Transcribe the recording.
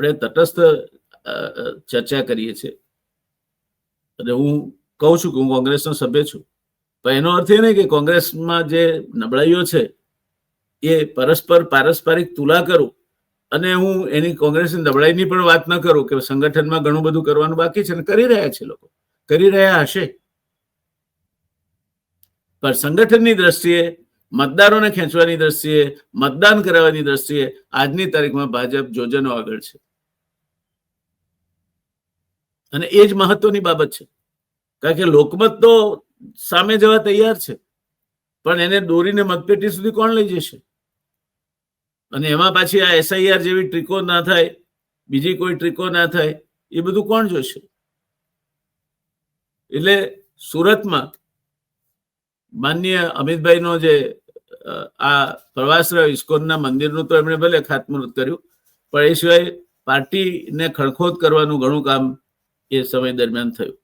આપણે તટસ્થ ચર્ચા કરીએ છીએ. અને હું કહું છું કે હું કોંગ્રેસનો સભ્ય છું. પણ એનો અર્થ એ નહીં કે કોંગ્રેસમાં જે નબળાઈઓ છે, એ પરસ્પર પારસ્પરિક તુલા કરું અને હું એની કોંગ્રેસની નબળાઈની પણ વાત ન કરું કે સંગઠનમાં ઘણું બધું કરવાનું બાકી છે અને કરી રહ્યા છે લોકો. કરી રહ્યા હશે. પણ સંગઠનની દ્રષ્ટિએ, મતદારોને ખેંચવાની દ્રષ્ટિએ, મતદાન કરાવવાની દ્રષ્ટિએ આજની તારીખમાં ભાજપ જોજનો આગળ છે. અને એ જ મહત્વની બાબત છે. કારણ કે લોકમત તો સામે જવા તૈયાર છે, પણ એને દોરીને મતપેટી સુધી કોણ લઈ જશે? અને એમાં પાછી આ એસઆઈઆર જેવી ટ્રીકો ના થાય, બીજી કોઈ ટ્રીકો ના થાય, એ બધું કોણ જોશે? એટલે સુરતમાં માન્ય અમિતભાઈનો જે આ પ્રવાસ રહ્યો, ઇસ્કોનના મંદિરનું તો એમણે ભલે ખાતમુહૂર્ત કર્યું, પણ એ સિવાય પાર્ટીને ખણખોદ કરવાનું ઘણું કામ એ સમય દરમિયાન થયું.